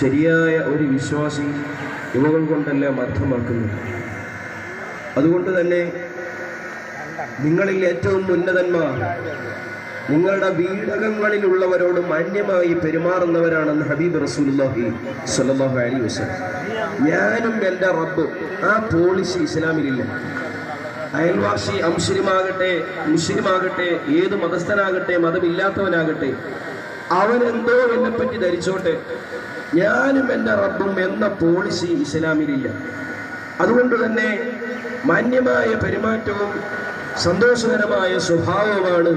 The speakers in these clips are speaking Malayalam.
ശരിയായ ഒരു വിശ്വാസി ഇവകൾ കൊണ്ടെല്ലാം അർത്ഥമാക്കുന്നത് അതുകൊണ്ട് തന്നെ നിങ്ങളിൽ ഏറ്റവും ഉന്നതന്മാർ നിങ്ങളുടെ വീടകങ്ങളിലുള്ളവരോട് മാന്യമായി പെരുമാറുന്നവരാണെന്ന് ഹബീബ് റസൂലി സ്വല്ലല്ലാഹു അലൈഹി വസല്ലം. ഞാനും എന്റെ റബ്ബും ആ പോളിസി ഇസ്ലാമിലില്ല. അയൽവാസി അമുസ്ലിമാകട്ടെ മുസ്ലിമാകട്ടെ ഏത് മതസ്ഥനാകട്ടെ മതമില്ലാത്തവനാകട്ടെ അവനെന്തോ എന്നെപ്പറ്റി എന്നെ പറ്റി ധരിച്ചോട്ടെ ഞാനും എന്റെ റബ്ബും എന്ന പോളിസി ഇസ്ലാമിലില്ല അതുകൊണ്ട് തന്നെ മാന്യമായ പെരുമാറ്റവും സന്തോഷകരമായ സ്വഭാവമാണ്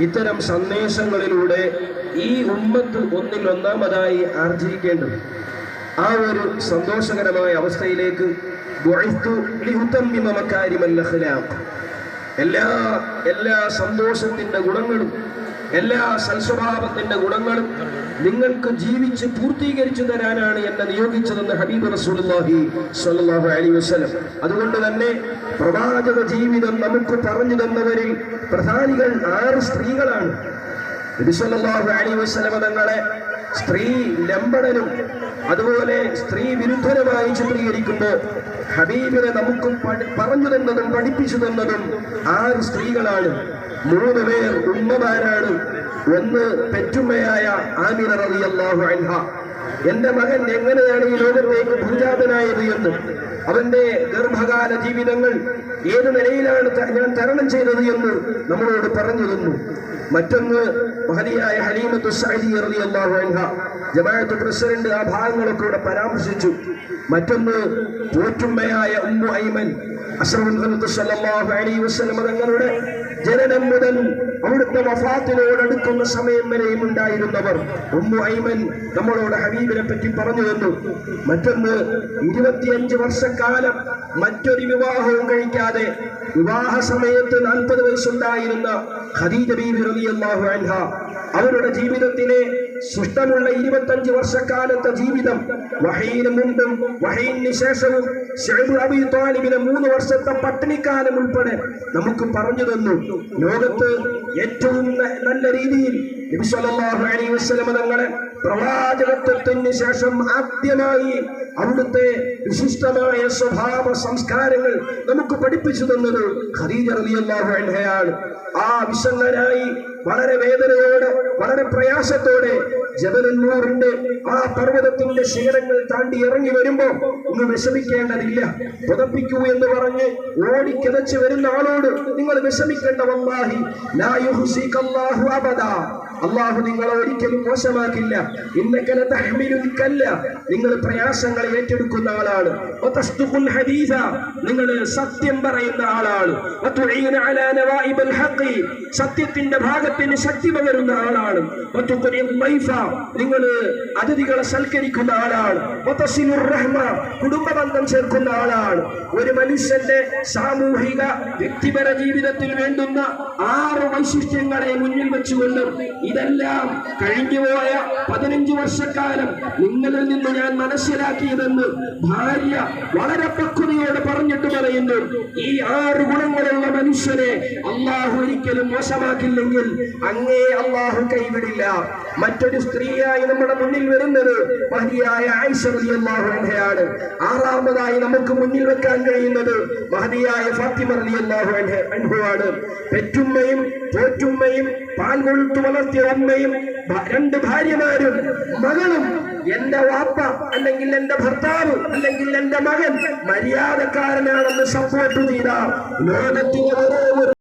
ഇത്തരം സന്ദേശങ്ങളിലൂടെ ഈ ഉമ്മത്ത് ഒന്നിൽ ഒന്നാമതായി ആർജിക്കേണ്ടത് ആ ഒരു സന്തോഷകരമായ അവസ്ഥയിലേക്ക്. എല്ലാ എല്ലാ സന്തോഷത്തിന്റെ ഗുണങ്ങളും എല്ലാ സൽസ്വഭാവത്തിന്റെ ഗുണങ്ങളും നിങ്ങൾക്ക് ജീവിച്ച് പൂർത്തീകരിച്ചു തരാനാണ് എന്നെ നിയോഗിച്ചതെന്ന് ഹബീബ് റസൂലുള്ളാഹി സ്വല്ലല്ലാഹു അലൈഹി വസല്ലം. അതുകൊണ്ട് തന്നെ പ്രവാചക ജീവിതം നമുക്ക് പറഞ്ഞു തന്നവരിൽ പ്രധാനികൾ ആറ് സ്ത്രീകളാണ്. നബി സ്വല്ലല്ലാഹു അലൈഹി വസല്ലം തങ്ങളെ സ്ത്രീ ലംബടനും അതുപോലെ സ്ത്രീ വിരുദ്ധനുമായി ചിത്രീകരിക്കുമ്പോൾ ഹബീബിനെ നമുക്ക് പറഞ്ഞു തന്നതും പഠിപ്പിച്ചു തന്നതും ആറ് സ്ത്രീകളാണ്. മൂന്ന് പേർ ഉമ്മമാരാണ് ഒന്ന് പെറ്റുമ്മയായ ആമിന റളിയല്ലാഹു അൻഹ. എന്റെ മകൻ എങ്ങനെയാണ് ഈ ലോകത്തേക്ക് ഭൂജാതനായത് എന്ന്? അവന്റെ ഗർഭകാല ജീവിതങ്ങൾ ഏത് നിലയിലാണ് ഞാൻ തരണം ചെയ്തത് എന്ന് നമ്മളോട് പറഞ്ഞു തന്നു മറ്റൊന്ന് മഹനിയായ ഹലീമത്തു സഅദി റളിയല്ലാഹു അൻഹ. ജമാഅത്ത് പ്രസിഡന്റ് ആ ഭാഗങ്ങളൊക്കെ ഇവിടെ പരാമർശിച്ചു. മറ്റൊന്ന് പോറ്റുമ്മയായ ഉമ്മു ഐമൻ അസറുൽ സല്ലല്ലാഹു അലൈഹി വസല്ലം തങ്ങളുടെ জেনে নেন അവിടുത്തെ വഫാത്തിനോടടുക്കുന്ന സമയം വരെയും ഉണ്ടായിരുന്നവർ. ഉമ്മു ഐമൻ നമ്മളോട് ഹബീബിനെ പറ്റി പറഞ്ഞു തന്നു. മറ്റൊന്ന് ഇരുപത്തിയഞ്ച് വർഷക്കാലം മറ്റൊരു വിവാഹവും കഴിക്കാതെ വിവാഹ സമയത്ത് നാൽപ്പത് വയസ്സുണ്ടായിരുന്ന ഖദീജ ബീബി റളിയല്ലാഹു അൻഹ. അവരുടെ ജീവിതത്തിലെ സൃഷ്ടമുള്ള ഇരുപത്തഞ്ച് വർഷക്കാലത്തെ ജീവിതം വഹയിന് മുമ്പും വഹയിന് ശേഷവും അബി താലിബിനെ മൂന്ന് വർഷത്തെ പട്ടിണിക്കാലം ഉൾപ്പെടെ നമുക്ക് പറഞ്ഞു തന്നു. ലോകത്ത് ഏറ്റവും നല്ല രീതിയിൽ അലൈഹി വസല്ലം തങ്ങളെ പ്രവാചകത്വത്തിന് ശേഷം ആദ്യമായി അവിടുത്തെ വിശിഷ്ടമായ സ്വഭാവ സംസ്കാരങ്ങൾ നമുക്ക് പഠിപ്പിച്ചു തന്നത് ഖദീജ റളിയല്ലാഹു ആ വിശന്നരായി വളരെ വേദനയോടെ വളരെ പ്രയാസത്തോടെ ജബലന്നൂറിന്റെ ആ പർവതത്തിന്റെ ശിഖരങ്ങൾ താണ്ടി ഇറങ്ങി വരുമ്പോ ഒന്ന് വിഷമിക്കേണ്ടതില്ല. പുതപ്പിക്കൂ എന്ന് പറഞ്ഞ് ഓടിക്കിതച്ച് വരുന്ന ആളോട് നിങ്ങൾ വിഷമിക്കേണ്ട വല്ലാഹി. അള്ളാഹു നിങ്ങളെ ഒരിക്കലും മോശമാക്കില്ല. ഇന്നക്കല തഹ്മിലുക്കല്ല നിങ്ങൾ പ്രയാസങ്ങൾ ഏറ്റെടുക്കുന്ന ആളാണ്. ഹദീസ. നിങ്ങൾ സത്യം പറയുന്ന ആളാണ്. സത്യത്തിന്റെ ഭാഗത്തിന് ശക്തി പകരുന്ന ആളാണ്. നിങ്ങൾ അതിഥികളെ സൽക്കരിക്കുന്ന ആളാണ്. റഹ്മ കുടുംബ ബന്ധം ചേർക്കുന്ന ആളാണ്. ഒരു മനുഷ്യന്റെ സാമൂഹിക വ്യക്തിപര ജീവിതത്തിൽ വേണ്ടുന്ന ആറ് വൈശിഷ്ട്യങ്ങളെ മുന്നിൽ വെച്ചുകൊണ്ട് ഇതെല്ലാം കഴിഞ്ഞുപോയ പതിനഞ്ച് വർഷക്കാലം നിങ്ങളിൽ നിന്ന് ഞാൻ മനസ്സിലാക്കിയതെന്ന് ഭാര്യ വളരെ പക്വതയോടെ പറഞ്ഞിട്ട് പറയുന്നു. ഈ ആറ് ഗുണങ്ങളുള്ള മനുഷ്യനെ അള്ളാഹു ഒരിക്കലും മോശമാക്കില്ലെങ്കിൽ അങ്ങേ അള്ളാഹു കൈവിടില്ല. മറ്റൊരു സ്ത്രീയായി നമ്മുടെ മുന്നിൽ വരുന്നത് മഹതിയായ അൻഹയാണ്. ആറാമതായി നമുക്ക് മുന്നിൽ വെക്കാൻ കഴിയുന്നത് മഹതിയായ ഫാത്തിമ റളിയല്ലാഹു അൻഹ അൻഹുവാണ്. പെറ്റുമ്മയും പോറ്റുമ്മയും പാൽ കൊഴുത്തു വളർത്തിയ ഉമ്മയും രണ്ട് ഭാര്യമാരും മകളും എന്റെ വാപ്പ അല്ലെങ്കിൽ എന്റെ ഭർത്താവ് അല്ലെങ്കിൽ എന്റെ മകൻ മര്യാദക്കാരനാണെന്ന് സപ്പോർട്ട് ചെയ്ത ലോകത്തിലെ ഒരേ ഒരു